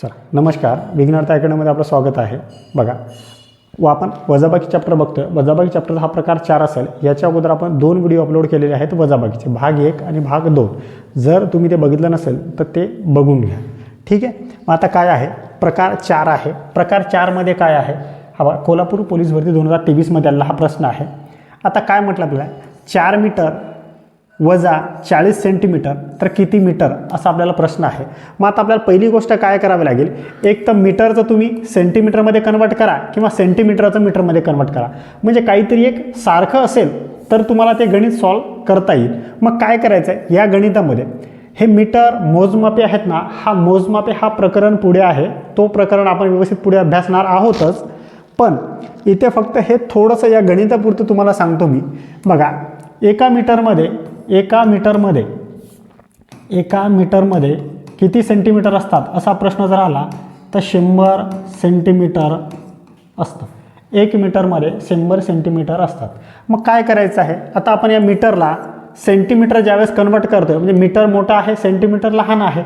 चला नमस्कार. विघ्नार्थ अकॅडमीमध्ये आपलं स्वागत आहे. बघा व आपण वजाबाकी चॅप्टर बघतोय. वजाबाकी चॅप्टर हा प्रकार चार असेल. याच्या अगोदर आपण दोन व्हिडिओ अपलोड केलेले आहेत वजाबाकीचे. भाग एक आणि भाग दोन. जर तुम्ही ते बघितलं नसेल तर ते बघून घ्या. ठीक आहे? मग आता काय आहे? प्रकार चार आहे. प्रकार चारमध्ये काय आहे? हा कोल्हापूर पोलीस भरती दोन हजार तेवीसमध्ये आलेला हा प्रश्न आहे. आता काय म्हटलं आपल्याला? चार मीटर वजा चाळीस सेंटीमीटर तर किती मीटर असा आपल्याला प्रश्न आहे. मग आता आपल्याला पहिली गोष्ट काय करावी लागेल? एक तर मीटरचं तुम्ही सेंटीमीटरमध्ये कन्वर्ट करा किंवा सेंटीमीटरचं मीटरमध्ये कन्वर्ट करा. म्हणजे काहीतरी एक सारखं असेल तर तुम्हाला ते गणित सॉल्व करता येईल. मग काय करायचं आहे या गणितामध्ये हे मीटर मोजमापे आहेत ना हा मोजमापे हा प्रकरण पुढे आहे. तो प्रकरण आपण व्यवस्थित पुढे अभ्यासणार आहोतच. पण इथे फक्त हे थोडंसं या गणितापुरतं तुम्हाला सांगतो मी. बघा एका मीटरमध्ये एका मीटरमध्ये एका मीटरमध्ये किती सेंटीमीटर असतात असा प्रश्न जर आला तर शंभर सेंटीमीटर असतं. एक मीटरमध्ये शंभर सेंटीमीटर असतात. मग काय करायचं आहे? आता आपण या मीटरला सेंटीमीटर ज्यावेळेस कन्वर्ट आहे म्हणजे मीटर मोठा आहे सेंटीमीटर लहान आहे.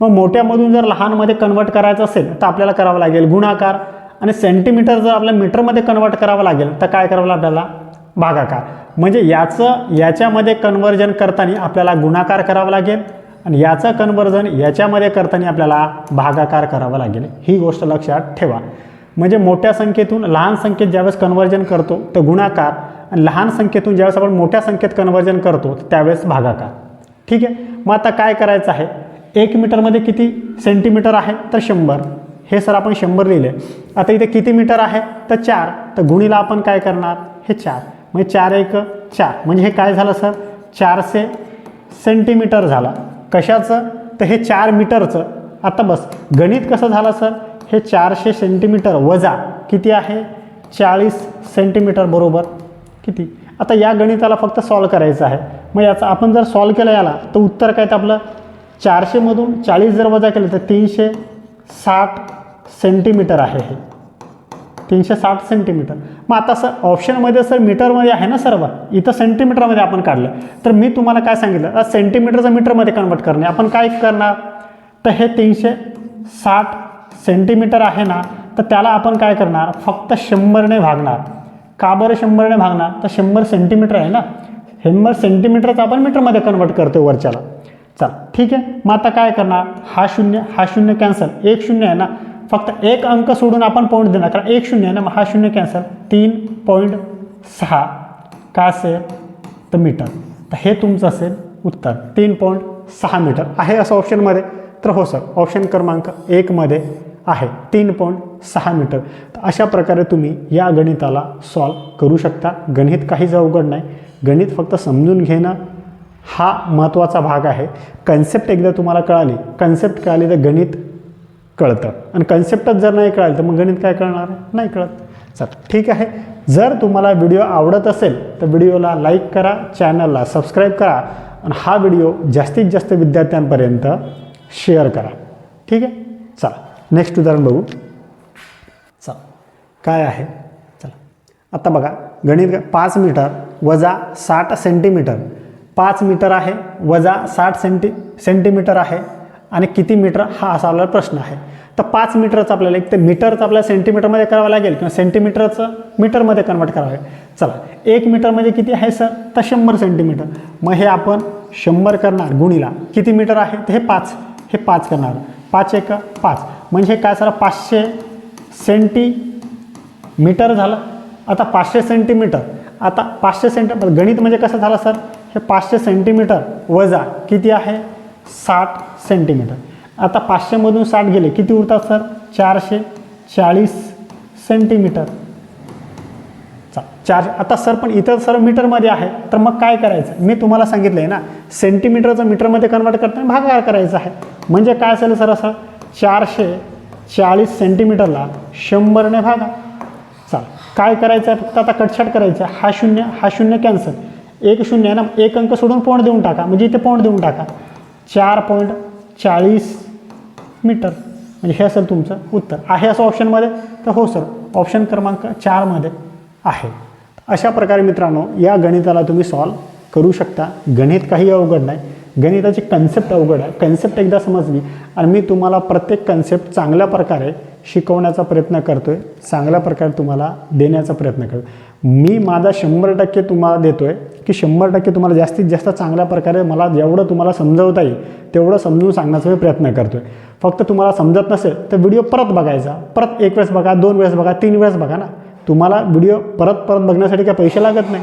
मग मोठ्यामधून जर लहानमध्ये कन्वर्ट करायचं असेल तर आपल्याला करावं लागेल गुणाकार. आणि सेंटीमीटर जर आपल्या मीटरमध्ये कन्वर्ट करावं लागेल तर काय करावं लागेल आपल्याला? भागाकार. म्हणजे याचं याच्यामध्ये कन्वर्जन करताना आपल्याला गुणाकार करावा लागेल आणि याचं कन्वर्जन याच्यामध्ये करताना आपल्याला भागाकार करावा लागेल. ही गोष्ट लक्षात ठेवा. म्हणजे मोठ्या संख्येतून लहान संख्येत ज्यावेळेस कन्वर्जन करतो तर गुणाकार आणि लहान संख्येतून ज्यावेळेस आपण मोठ्या संख्येत कन्वर्जन करतो त्यावेळेस भागाकार. ठीक आहे? मग आता काय करायचं आहे? एक मीटरमध्ये किती सेंटीमीटर आहे? तर शंभर. हे सर आपण शंभर लिहिले. आता इथे किती मीटर आहे? तर चार. तर गुणीला आपण काय करणार? हे चार. म्हणजे चार एक चार. म्हणजे हे काय झालं सर? चारशे सेंटीमीटर झालं. कशाचं? तर हे चार मीटरचं. आता बस. गणित कसं झालं सर? हे चारशे सेंटीमीटर वजा किती आहे? चाळीस सेंटीमीटर बरोबर. किती? आता या गणिताला फक्त सॉल्व करायचं आहे. मग याचा आपण जर सॉल्व केलं याला तर उत्तर काय तर आपलं? चारशेमधून चाळीस जर वजा केलं तर तीनशे साठ सेंटीमीटर आहे हे. तीनशे साठ सेंटीमीटर मग आता सर ऑप्शनमध्ये सर मीटरमध्ये आहे ना सर्व? इथं सेंटीमीटरमध्ये आपण काढलं. तर मी तुम्हाला काय सांगितलं? सेंटीमीटरचं मीटरमध्ये कन्वर्ट करणे. आपण काय करणार? तर हे तीनशे साठ सेंटीमीटर आहे ना तर त्याला आपण काय करणार? फक्त शंभरने भागणार. का बरं शंभरने भागणार? तर शंभर सेंटीमीटर आहे ना? शंभर सेंटीमीटरचं आपण मीटरमध्ये कन्वर्ट करतो वरच्याला. चल ठीक आहे. मग आता काय करणार? हा शून्य हा शून्य कॅन्सल एक शून्य आहे ना? फक्त एक अंक सोडून आपण पॉईंट देणार. कारण एक शून्य आहे ना मग हा शून्य कॅन्सल तीन पॉईंट सहा. काय असेल? तर मीटर तर हे तुमचं असेल उत्तर. तीन पॉईंट सहा मीटर आहे असं ऑप्शनमध्ये तर हो सर ऑप्शन क्रमांक एकमध्ये आहे. तीन पॉईंट सहा मीटर तर अशा प्रकारे तुम्ही या गणिताला सॉल्व करू शकता. गणित काहीच अवघड नाही. गणित फक्त समजून घेणं हा महत्त्वाचा भाग आहे. कन्सेप्ट एकदा तुम्हाला कळाली. कन्सेप्ट कळाली तर गणित कळतं. आणि कन्सेप्टच जर नाही कळालं तर मग गणित काय कळणार नाही कळत. चल ठीक आहे. जर तुम्हाला व्हिडिओ आवडत असेल तर व्हिडिओला लाईक करा चॅनलला सबस्क्राईब करा आणि हा व्हिडिओ जास्तीत जास्त विद्यार्थ्यांपर्यंत शेअर करा. ठीक आहे? चला नेक्स्ट उदाहरण बघू. चला काय आहे? चला आता बघा गणित पाच मीटर वजा साठ सेंटीमीटर पाच मीटर आहे वजा साठ सेंटी सेंटीमीटर आहे. आणि किती मीटर हा असा आपल्याला प्रश्न आहे. तर पाच मीटरचं आपल्याला एक तर मीटरचं आपल्याला सेंटीमीटरमध्ये करावं लागेल किंवा सेंटीमीटरचं मीटरमध्ये कन्वर्ट करावं लागेल. चला एक मीटर म्हणजे किती आहे सर? तर शंभर सेंटीमीटर मग हे आपण शंभर करणार गुणीला किती मीटर आहे? तर हे पाच. हे पाच करणार. पाच एक पाच. म्हणजे हे काय सर पाचशे सेंटीमीटर झालं. आता पाचशे सेंटीमीटर आता पाचशे सेंटी गणित म्हणजे कसं झालं सर? हे पाचशे सेंटीमीटर वजा किती आहे? साठ सेंटीमीटर आता पाचशेमधून साठ गेले किती उरतात सर? चारशे चाळीस सेंटीमीटर चार आता सर पण इतर सर मीटरमध्ये आहे तर मग काय करायचं? मी तुम्हाला सांगितलं आहे ना सेंटीमीटरचं मीटरमध्ये कन्वर्ट करताना भागाकार करायचा आहे. म्हणजे काय असेल सर असं? चारशे चाळीस सेंटीमीटरला शंभरने भागा. चाल काय करायचं आहे? फक्त आता कटछाट करायचं आहे. हा शून्य हा शून्य कॅन्सल एक शून्य आहे ना एक अंक सोडून पॉईंट देऊन टाका. म्हणजे इथे पॉईंट देऊन टाका. चार पॉईंट चाळीस मीटर. म्हणजे हे असेल तुमचं उत्तर. आहे असं ऑप्शनमध्ये तर हो सर ऑप्शन क्रमांक चारमध्ये आहे. अशा प्रकारे मित्रांनो या गणिताला तुम्ही सॉल्व करू शकता. गणित काही अवघड नाही. गणिताची कन्सेप्ट अवघड आहे. कन्सेप्ट एकदा समजली आणि मी तुम्हाला प्रत्येक कन्सेप्ट चांगल्या प्रकारे शिकवण्याचा प्रयत्न करतो आहे चांगल्या प्रकारे तुम्हाला देण्याचा प्रयत्न करतो मी माझा शंभर टक्के तुम्हाला देतो आहे की शंभर टक्के तुम्हाला जास्तीत जास्त चांगल्या प्रकारे मला जेवढं तुम्हाला समजवता येईल तेवढं समजून सांगण्याचा मी प्रयत्न करतो आहे फक्त तुम्हाला समजत नसेल तर व्हिडिओ परत बघायचा. परत एक वेळेस बघा दोन वेळेस बघा तीन वेळेस बघा ना. तुम्हाला व्हिडिओ परत परत बघण्यासाठी काय पैसे लागत नाही.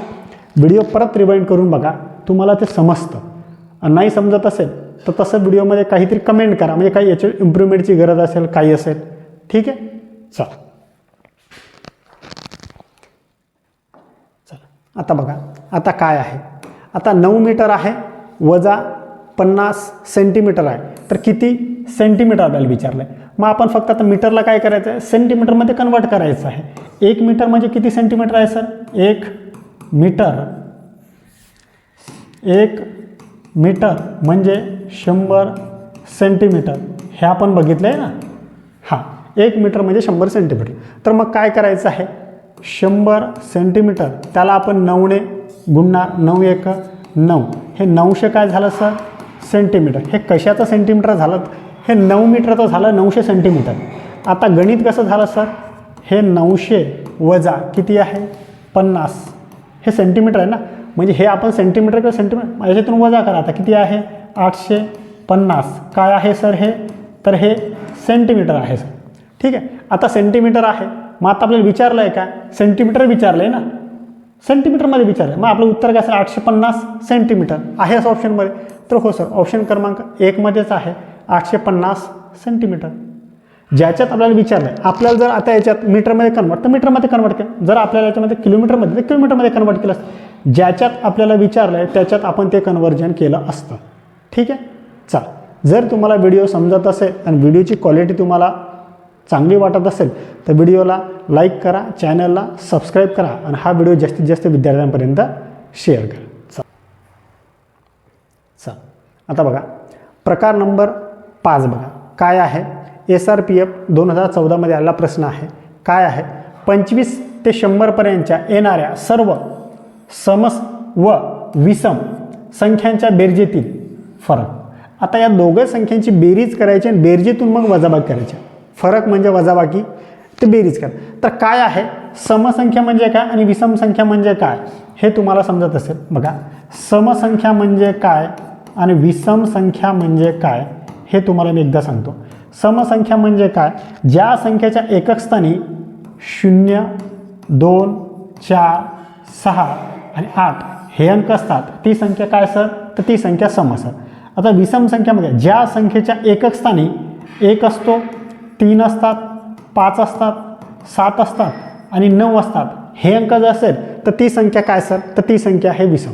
व्हिडिओ परत रिवाइंड करून बघा तुम्हाला ते समजतं. नाही समजत असेल तर तसं व्हिडिओमध्ये काहीतरी कमेंट करा. म्हणजे काही याच्या इम्प्रूव्हमेंटची गरज असेल काही असेल. ठीक आहे चला. चला. आता बघा आता काय आहे? आता नऊ मीटर आहे वजा पन्नास सेंटीमीटर आहे. तर किती सेंटीमीटर आपल्याला विचारलं आहे मग आपण फक्त आता मीटरला काय करायचं आहे सेंटीमीटरमध्ये कन्वर्ट करायचं आहे. एक मीटर म्हणजे किती सेंटीमीटर आहे सर? एक मीटर. एक मीटर म्हणजे शंभर सेंटीमीटर हे आपण बघितलं आहे ना? एक मीटर म्हणजे शंभर सेंटीमीटर. तर मग काय करायचं आहे? शंभर सेंटीमीटर त्याला आपण नऊने गुणणार नऊ एक नऊ. हे नऊशे काय झालं सर? सेंटीमीटर. हे कशाचं सेंटीमीटर झालं? हे नऊ मीटरचं झालं नऊशे सेंटीमीटर. आता गणित कसं झालं सर? हे नऊशे वजा किती आहे? पन्नास. हे सेंटीमीटर आहे ना? म्हणजे हे आपण सेंटीमीटर किंवा सेंटीमीटर याच्यातून वजा करा. आता किती आहे? आठशे पन्नास. काय आहे सर हे? तर हे सेंटीमीटर आहे सर. ठीक आहे? आता सेंटीमीटर आहे. मग आता आपल्याला विचारलं आहे काय सेंटीमीटर विचारलं आहे ना सेंटीमीटरमध्ये विचारलं मग आपलं उत्तर काय असेल आठशे पन्नास सेंटीमीटर आहे असं ऑप्शनमध्ये तर हो सर ऑप्शन क्रमांक एकमध्येच आहे. आठशे पन्नास सेंटीमीटर हो ज्याच्यात आपल्याला विचारलं आहे आपल्याला जर आता याच्यात मीटरमध्ये कन्वर्ट तर मीटरमध्ये कन्वर्ट केलं. जर आपल्याला याच्यामध्ये किलोमीटरमध्ये तर किलोमीटरमध्ये कन्वर्ट केलं असतं. ज्याच्यात आपल्याला विचारलं आहे त्याच्यात आपण ते कन्वर्जन केलं असतं. ठीक आहे? चला. जर तुम्हाला व्हिडिओ समजत असेल आणि व्हिडिओची क्वालिटी तुम्हाला चांगली वाटत असेल तर व्हिडिओला लाईक करा चॅनलला सबस्क्राईब करा आणि हा व्हिडिओ जास्तीत जास्त विद्यार्थ्यांपर्यंत शेअर करा. चल. चल. आता बघा प्रकार नंबर पाच बघा. काय आहे? एस आर पी एफ दोन हजार चौदामध्ये आलेला प्रश्न आहे. काय आहे? पंचवीस ते शंभरपर्यंतच्या येणाऱ्या सर्व समस व विषम संख्यांच्या बेरजेतील फरक. आता या दोघं संख्यांची बेरीज करायची आणि बेरजेतून मग वजाबाग करायच्या फरक म्हणजे वजाबाकी ते बेरीज करा. तर काय आहे? समसंख्या म्हणजे काय आणि विषम संख्या म्हणजे काय? हे तुम्हाला समजत असेल. बघा समसंख्या म्हणजे काय आणि विषम संख्या म्हणजे काय? हे तुम्हाला मी एकदा सांगतो. समसंख्या म्हणजे काय? ज्या संख्येच्या एकक स्थानी शून्य दोन चार सहा आणि आठ हे अंक असतात ती संख्या काय सर? तर ती संख्या सम सर. आता विषम संख्यामध्ये म्हणजे ज्या संख्येच्या एकक स्थानी एक असतो तीन असतात पाच असतात सात असतात आणि नऊ असतात. हे अंक जर असेल तर ती संख्या काय सर? तर ती संख्या आहे विषम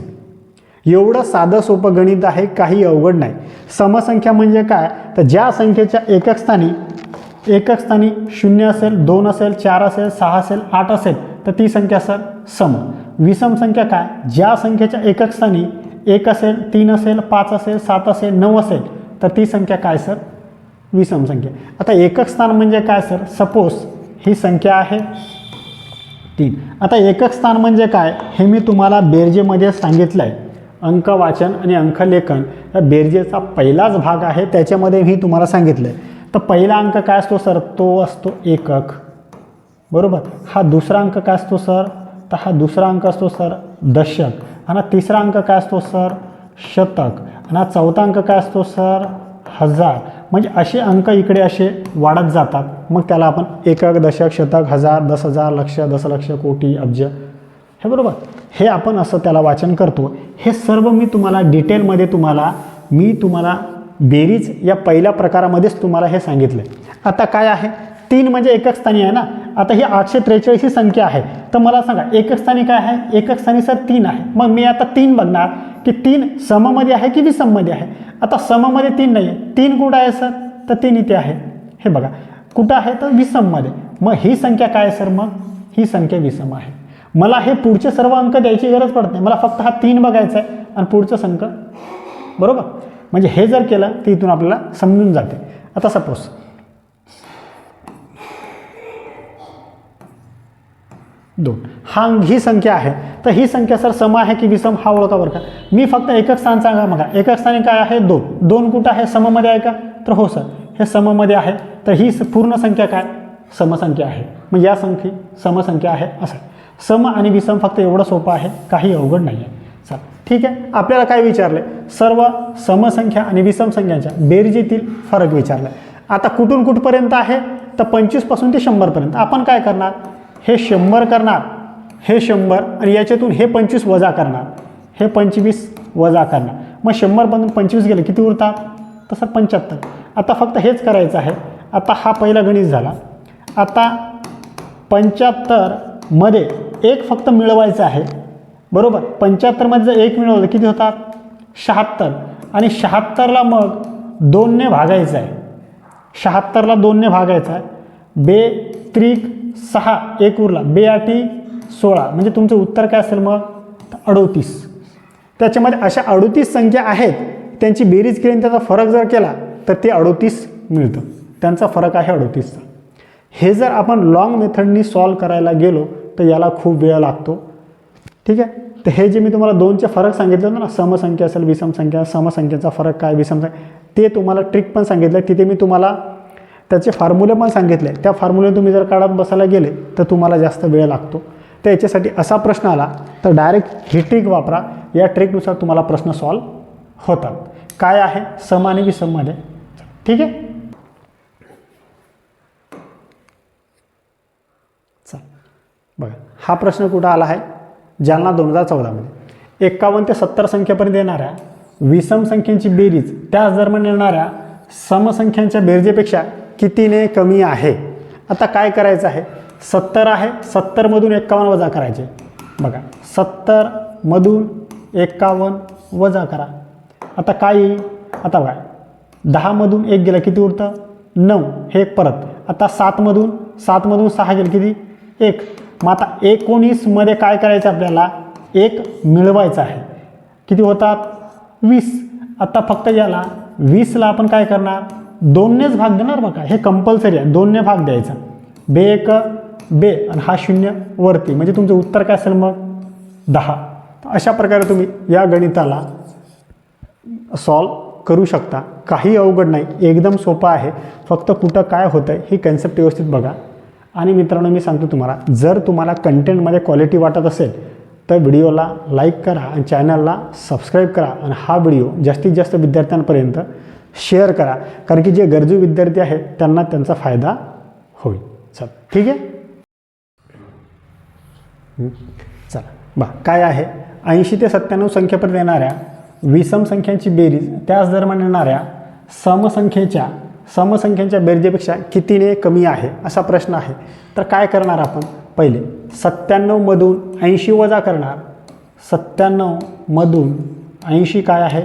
एवढं साधं सोपं गणित आहे काही अवघड नाही. समसंख्या म्हणजे काय? तर ज्या संख्येच्या एकक स्थानी एकक स्थानी शून्य असेल दोन असेल चार असेल सहा असेल आठ असेल तर ती संख्या सर सम. विषम संख्या काय? ज्या संख्येच्या एकक स्थानी एक असेल तीन असेल पाच असेल सात असेल नऊ असेल तर ती संख्या काय सर? विषम संख्या. आता एकक स्थान म्हणजे काय सर? सपोज ही संख्या आहे तीन. आता एकक स्थान म्हणजे काय? हे मी तुम्हाला बेरजेमध्ये सांगितलं आहे अंक वाचन आणि अंकलेखन या बेरजेचा पहिलाच भाग आहे त्याच्यामध्ये मी तुम्हाला सांगितलं आहे तर पहिला अंक काय असतो सर? तो असतो एकक. बरोबर? हा दुसरा अंक काय असतो सर? तर हा दुसरा अंक असतो सर दशक. आणि तिसरा अंक काय असतो सर? शतक. आणि हा चौथा अंक काय असतो सर? हजार. म्हणजे असे अंक इकडे असे वाढत जातात. मग त्याला आपण एकक दशक शतक हजार दस हजार लक्ष दशलक्ष कोटी अब्ज. हे बरोबर? हे आपण असं त्याला वाचन करतो. हे सर्व मी तुम्हाला डिटेलमध्ये तुम्हाला मी तुम्हाला बेरीज या पहिल्या प्रकारामध्येच तुम्हाला हे सांगितलं. आता काय आहे? तीन म्हणजे एकक स्थानी आहे ना? आता ही आठशे त्रेचाळीस ही संख्या आहे. तर मला सांगा एकक स्थानी काय आहे? एकक स्थानी सर तीन आहे. मग मी आता तीन बघणार की तीन सममध्ये आहे की विसममध्ये आहे? आता सममध्ये तीन नाही आहे तीन कुठं आहे सर? तर तीन इथे आहे. हे बघा कुठं आहे? तर विसममध्ये. मग ही संख्या काय आहे सर मग? ही संख्या विषम आहे. मला हे पुढचे सर्व अंक द्यायची गरज पडत नाही. मला फक्त हा तीन बघायचा आहे आणि पुढचं संक. बरोबर? म्हणजे हे जर केलं तर इथून आपल्याला समजून जाते. आता सपोज दोन. हा ही संख्या आहे. तर ही संख्या सर सम आहे की विषम हा ओळखा बरं का. मी फक्त एकक स्थान सांगा बघा. एकक स्थानी काय आहे? दोन. दोन कुठं आहे? सममध्ये आहे का? तर हो सर हे सममध्ये आहे. तर ही पूर्ण संख्या काय? समसंख्या आहे. मग या संख्ये समसंख्या आहे असं. सम आणि विषम फक्त एवढं सोपं आहे. काही अवघड नाही आहे चल ठीक आहे? आपल्याला काय विचारलं? सर्व समसंख्या आणि विषम संख्यांच्या बेरजेतील फरक विचारला. आता कुठून कुठपर्यंत आहे? तर पंचवीसपासून ते शंभरपर्यंत. आपण काय करणार? हे शंभर करणार हे शंभर आणि याच्यातून हे पंचवीस वजा करणार हे पंचवीस वजा करणार. मग शंभरमधून पंचवीस गेले किती उरतात तसं पंच्याहत्तर. आता फक्त हेच करायचं आहे. आता हा पहिला गणित झाला. आता पंच्याहत्तरमध्ये एक फक्त मिळवायचं आहे. बरोबर? पंच्याहत्तरमध्ये जर एक मिळवलं किती होतात? शहात्तर. आणि शहात्तरला मग दोनने भागायचं आहे. शहात्तरला दोनने भागायचं आहे. बे त्रिक सहा एक उरला. बे आठी सोळा. म्हणजे तुमचं उत्तर काय असेल मग? अडोतीस. त्याच्यामध्ये अशा अडोतीस संख्या आहेत त्यांची बेरीज केली त्याचा फरक जर केला तर ते अडोतीस मिळतं. त्यांचा फरक आहे अडोतीसचा. हे जर आपण लॉंग मेथडनी सॉल्व करायला गेलो तर याला खूप वेळ लागतो. ठीक आहे? तर हे जे मी तुम्हाला दोनचे फरक सांगितले होते ना समसंख्या असेल विषमसंख्या समसंख्येचा फरक काय विषम संख्या ते तुम्हाला ट्रिक पण सांगितलं. तिथे मी तुम्हाला त्याचे फॉर्म्युले पण सांगितले. त्या फॉर्म्युले तुम्ही जर काढत बसायला गेले तर तुम्हाला जास्त वेळ लागतो. तर याच्यासाठी असा प्रश्न आला तर डायरेक्ट ही ट्रिक वापरा. या ट्रिकनुसार तुम्हाला प्रश्न सॉल्व होतात. काय आहे? सम आणि विषममध्ये ठीक आहे? चल. बघा हा प्रश्न कुठं आला आहे? जालना दोन हजार चौदामध्ये एक्कावन्न ते सत्तर संख्येपर्यंत येणाऱ्या विषम संख्येची बेरीज त्याच दरम्यान येणाऱ्या समसंख्यांच्या बेरजेपेक्षा कितीने कमी आहे? आता काय करायचं आहे? सत्तर आहे. सत्तरमधून एक्कावन्न वजा करायचे. बघा सत्तरमधून एक्कावन्न वजा करा. आता काय येईल? आता बघा दहामधून एक गेला किती उरतं? नऊ. हे एक परत. आता सातमधून सातमधून सहा गेलं किती? एक. मग आता एकोणीसमध्ये काय करायचं आपल्याला? एक मिळवायचं आहे. किती होतात? वीस. आता फक्त याला वीसला आपण काय करणार? दोननेच भाग देणार बघा. हे कंपल्सरी आहे. दोनने भाग द्यायचा. बे एक बे. आणि हा शून्य वरती. म्हणजे तुमचं उत्तर काय असेल मग? दहा. अशा प्रकारे तुम्ही या गणिताला सॉल्व करू शकता. काही अवघड नाही. एकदम सोपं आहे. फक्त कुठं काय होतं आहे ही कन्सेप्ट व्यवस्थित बघा. आणि मित्रांनो मी सांगतो तुम्हाला जर तुम्हाला कंटेंटमध्ये क्वालिटी वाटत असेल तर व्हिडिओला लाईक करा आणि चॅनलला सबस्क्राईब करा. आणि हा व्हिडिओ जास्तीत जास्त विद्यार्थ्यांपर्यंत शेअर करा. कारण की जे गरजू विद्यार्थी आहेत त्यांना त्यांचा फायदा होईल. चल ठीक आहे? चला बा काय आहे? ऐंशी ते सत्त्याण्णव संख्येपर्यंत येणाऱ्या विषम संख्यांची बेरीज त्याच दरम्यान येणाऱ्या समसंख्येच्या समसंख्यांच्या बेरजेपेक्षा कितीने कमी आहे असा प्रश्न आहे. तर काय करणार आपण? पहिले सत्त्याण्णवमधून ऐंशी वजा करणार. सत्त्याण्णवमधून ऐंशी काय आहे?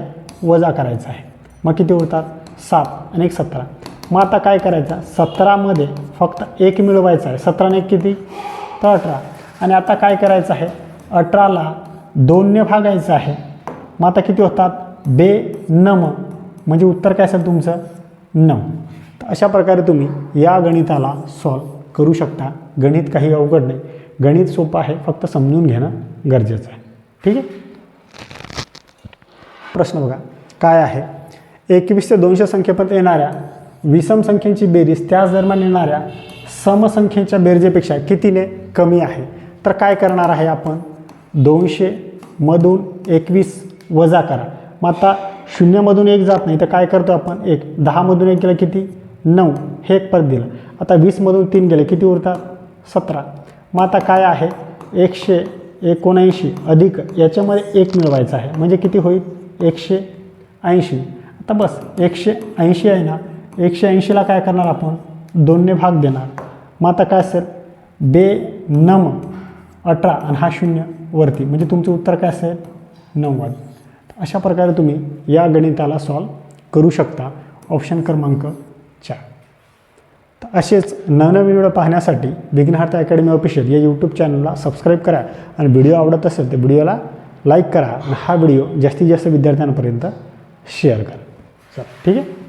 वजा करायचं आहे. मग किती होतात सात आणि एक सतरा. मग आता काय करायचं? सतरामध्ये फक्त एक मिळवायचं आहे. सतराने एक किती? तर अठरा. आणि आता काय करायचं आहे? अठराला दोनने भागायचं आहे. मग आता किती होतात? बे नम. म्हणजे उत्तर काय असेल तुमचं? नऊ तर अशा प्रकारे तुम्ही या गणिताला सॉल्व करू शकता. गणित काही अवघड नाही. गणित सोपं आहे. फक्त समजून घेणं गरजेचं आहे. ठीक आहे? प्रश्न बघा. काय आहे? एकवीस ते दोनशे संख्येपर्यंत येणाऱ्या विषम संख्येची बेरीज त्याच दरम्यान येणाऱ्या समसंख्येच्या बेरजेपेक्षा कितीने कमी आहे? तर काय करणार आहे आपण? दोनशे मधून एकवीस वजा करा. मग आता शून्यमधून एक जात नाही तर काय करतो आपण? एक. दहामधून एक गेलं किती? नऊ. हे एक परत दिलं. आता वीसमधून तीन गेले. किती उरतात? सतरा. मग आता काय आहे? एकशे एकोणऐंशी अधिक याच्यामध्ये एक मिळवायचं आहे. म्हणजे किती होईल? एकशे ऐंशी. आता बस एकशे ऐंशी आहे ना एकशे ऐंशीला काय करणार आपण? दोनने भाग देणार. मग आता काय असेल? बे नम अठरा आणि हा शून्य वरती. म्हणजे तुमचं उत्तर काय असेल? नव्वद. अशा प्रकारे तुम्ही या गणिताला सॉल्व करू शकता. ऑप्शन क्रमांक चार. तर असेच नवनवीन व्हिडिओ पाहण्यासाठी विघ्नहार्थ अकॅडमी ऑफिशियल या यूट्यूब चॅनलला सबस्क्राईब करा आणि व्हिडिओ आवडत असेल तर व्हिडिओला लाईक करा आणि हा व्हिडिओ जास्तीत जास्त विद्यार्थ्यांपर्यंत शेअर करा. चला ठीक आहे